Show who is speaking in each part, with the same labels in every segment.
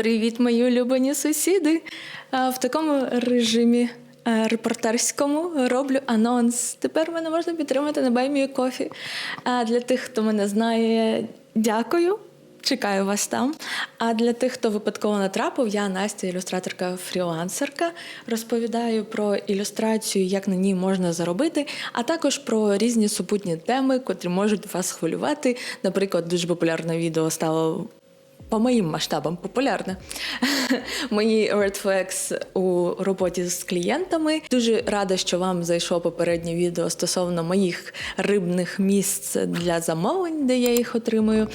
Speaker 1: Привіт, мої улюблені сусіди! В такому режимі е, репортерському роблю анонс. Тепер мене можна підтримати на Баймі Кофі. Для тих, хто мене знає, дякую. Чекаю вас там. А для тих, хто випадково натрапив, я Настя, ілюстраторка фрілансерка. Розповідаю про ілюстрацію, як на ній можна заробити, а також про різні супутні теми, котрі можуть вас хвилювати. Наприклад, дуже популярне відео стало по моїм масштабам популярне. Мої red flags у роботі з клієнтами. Дуже рада, що вам зайшло попереднє відео стосовно моїх рибних місць для замовлень, де я їх отримую.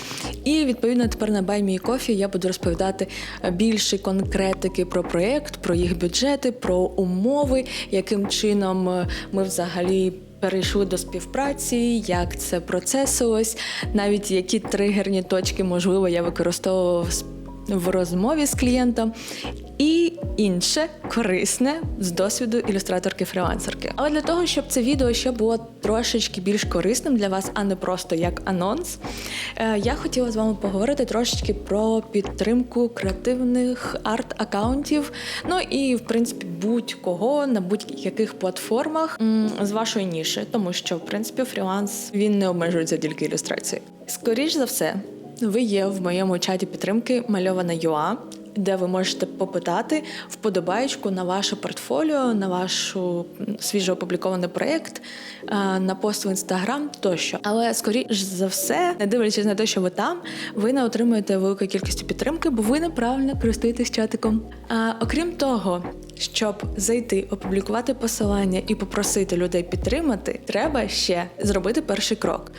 Speaker 1: І відповідно тепер на Me Coffee я буду розповідати більше конкретики про проєкт, про їх бюджети, про умови, яким чином ми взагалі перейшли до співпраці, як це процесилось, навіть які тригерні точки, можливо, я використовував с- в розмові з клієнтом, і інше корисне з досвіду ілюстраторки-фрілансерки. Але для того, щоб це відео ще було трошечки більш корисним для вас, а не просто як анонс, е, я хотіла з вами поговорити трошечки про підтримку креативних арт-акаунтів. Ну і в принципі будь-кого на будь-яких платформах з вашої ніші, тому що в принципі фріланс він не обмежується тільки ілюстрацією. Скоріш за все, ви є в моєму чаті підтримки мальована ЮА, де ви можете попитати вподобаєчку на ваше портфоліо, на ваш свіжо опублікований проєкт, е, на пост в інстаграм тощо. Але скоріш за все, не дивлячись на те, що ви там, ви не отримуєте велику кількість підтримки, бо ви неправильно користуєтесь чатиком. А, окрім того, щоб зайти, опублікувати посилання і попросити людей підтримати, треба ще зробити перший крок.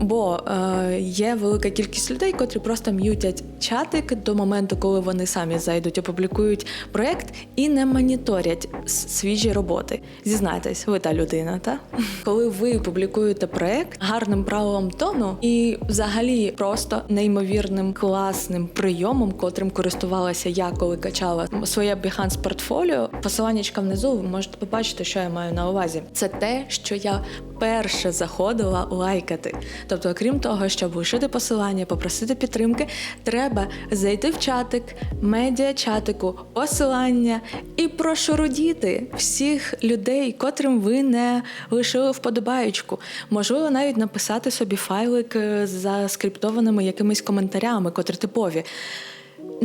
Speaker 1: Бо е, є велика кількість людей, котрі просто м'ютять чатик до моменту, коли вони самі зайдуть, опублікують проект і не моніторять свіжі роботи. Зізнайтесь, ви та людина, та коли ви публікуєте проект гарним правилом тону і взагалі просто неймовірним класним прийомом, котрим користувалася я, коли качала своє Behance портфоліо. Посиланнячка внизу ви можете побачити, що я маю на увазі. Це те, що я перше заходила лайкати. Тобто, окрім того, щоб лишити посилання, попросити підтримки, треба зайти в чатик, медіа чатику, посилання і прошурудіти всіх людей, котрим ви не лишили вподобаючку. Можливо, навіть написати собі файлик е, з заскриптованими якимись коментарями, котрі типові.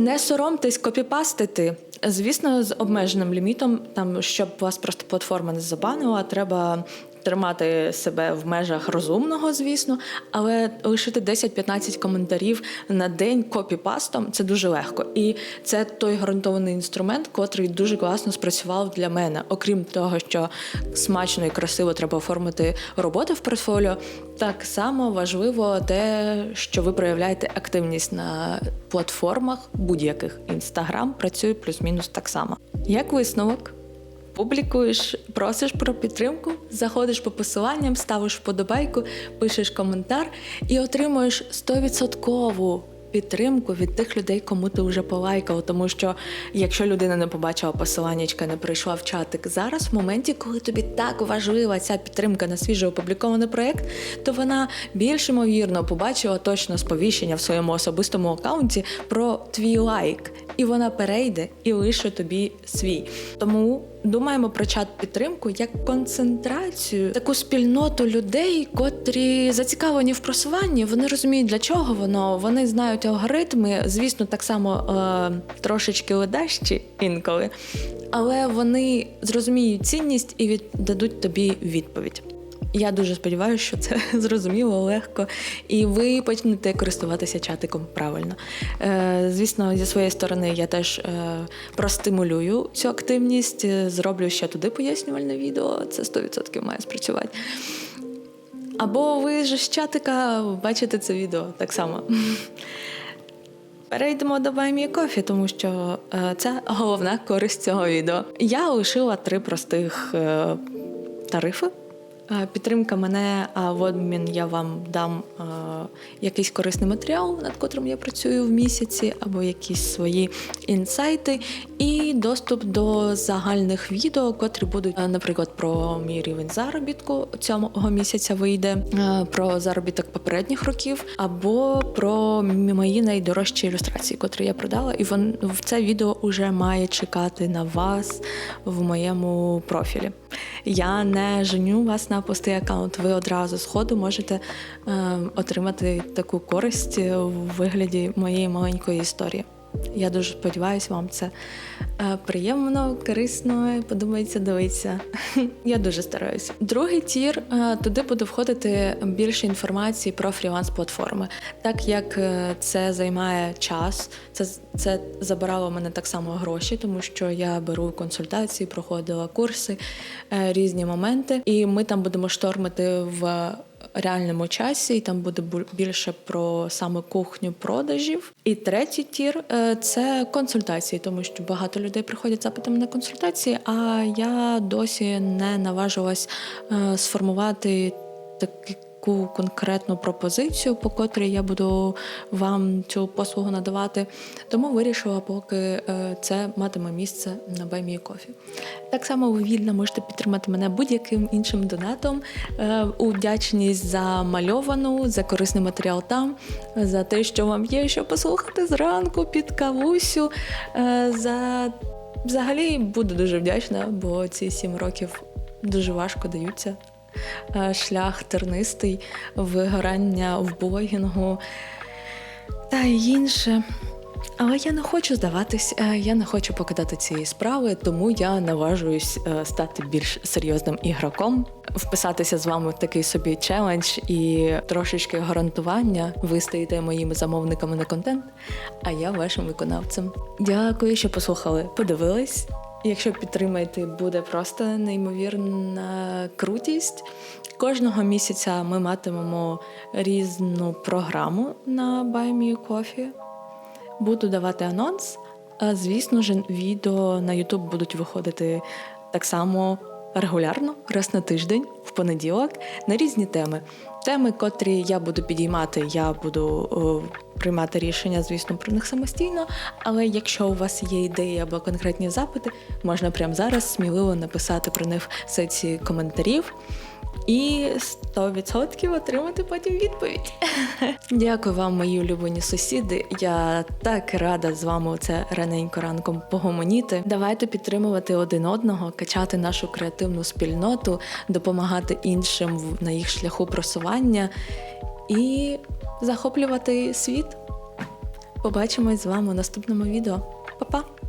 Speaker 1: Не соромтесь копіпастити. Звісно, з обмеженим лімітом, там щоб вас просто платформа не забанила, треба тримати себе в межах розумного, звісно, але лишити 10-15 коментарів на день копіпастом це дуже легко. І це той гарантований інструмент, котрий дуже класно спрацював для мене. Окрім того, що смачно і красиво треба оформити роботи в портфоліо, так само важливо те, що ви проявляєте активність на платформах будь-яких. Інстаграм працює плюс-мінус так само. Як висновок? Публікуєш, просиш про підтримку, заходиш по посиланням, ставиш вподобайку, пишеш коментар і отримуєш 100% підтримку від тих людей, кому ти вже полайкав. Тому що якщо людина не побачила посиланнячка, не прийшла в чатик зараз, в моменті, коли тобі так важлива ця підтримка на свіжо опублікований проєкт, то вона більш ймовірно побачила точно сповіщення в своєму особистому аккаунті про твій лайк. І вона перейде і лише тобі свій. Тому думаємо про чат підтримку як концентрацію, таку спільноту людей, котрі зацікавлені в просуванні. Вони розуміють, для чого воно, вони знають алгоритми. Звісно, так само е, трошечки ледащі інколи, але вони зрозуміють цінність і віддадуть тобі відповідь. Я дуже сподіваюся, що це зрозуміло, легко, і ви почнете користуватися чатиком правильно. Е, звісно, зі своєї сторони я теж е, простимулюю цю активність, е, зроблю ще туди пояснювальне відео. Це 100% має спрацювати. Або ви ж з чатика бачите це відео так само. Перейдемо до Me Coffee, тому що е, це головна користь цього відео. Я лишила три простих е, тарифи. Е, підтримка мене, а в обмін я вам дам е, якийсь корисний матеріал, над котрим я працюю в місяці, або якісь свої інсайти, і доступ до загальних відео, котрі будуть, е, наприклад, про мій рівень заробітку цього місяця вийде, е, про заробіток попередніх років, або про мої найдорожчі ілюстрації, котрі я продала. І вон в це відео вже має чекати на вас в моєму профілі. Я не женю вас на пустий аккаунт. Ви одразу з ходу можете е, отримати таку користь у вигляді моєї маленької історії. Я дуже сподіваюся, вам це е, приємно, корисно, подобається дивитися. Я дуже стараюся. Другий тір е, туди буде входити більше інформації про фріланс-платформи. Так як е, це займає час, це, це забирало мене так само гроші, тому що я беру консультації, проходила курси, різні моменти, і ми там будемо штормити в реальному часі, і там буде бу- більше про саме кухню продажів. І третій тір е, це консультації, тому що багато людей приходять запитами на консультації, а я досі не наважилась сформувати сформувати таку конкретну пропозицію, по котрій я буду вам цю послугу надавати. Тому вирішила, поки е, це матиме місце на BuyMeCoffee. Так само ви вільно можете підтримати мене будь-яким іншим донатом. Е, У вдячність за мальовану, за корисний матеріал там, за те, що вам є, що послухати зранку під кавусю. е, За взагалі буду дуже вдячна, бо ці сім років дуже важко даються. Е, Шлях тернистий, вигорання в блогінгу та інше. Але я не хочу здаватись, е, я не хочу покидати цієї справи, тому я наважуюсь е, стати більш серйозним ігроком, вписатися з вами в такий собі челендж і трошечки гарантування. Ви стаєте моїми замовниками на контент, а я вашим виконавцем. Дякую, що послухали, подивились. Якщо підтримаєте, буде просто неймовірна крутість. Кожного місяця ми матимемо різну програму на Buy Me Буду давати анонс. Звісно ж, відео на YouTube будуть виходити так само регулярно, раз на тиждень, в понеділок, на різні теми. Теми, котрі я буду підіймати, я буду о, приймати рішення, звісно, про них самостійно. Але якщо у вас є ідеї або конкретні запити, можна прямо зараз сміливо написати про них в секції коментарів. І 100% отримати потім відповідь. Дякую вам, мої улюблені сусіди. Я так рада з вами це раненько ранком погомоніти. Давайте підтримувати один одного, качати нашу креативну спільноту, допомагати іншим на їх шляху просування і захоплювати світ. Побачимось з вами у наступному відео. Па-па!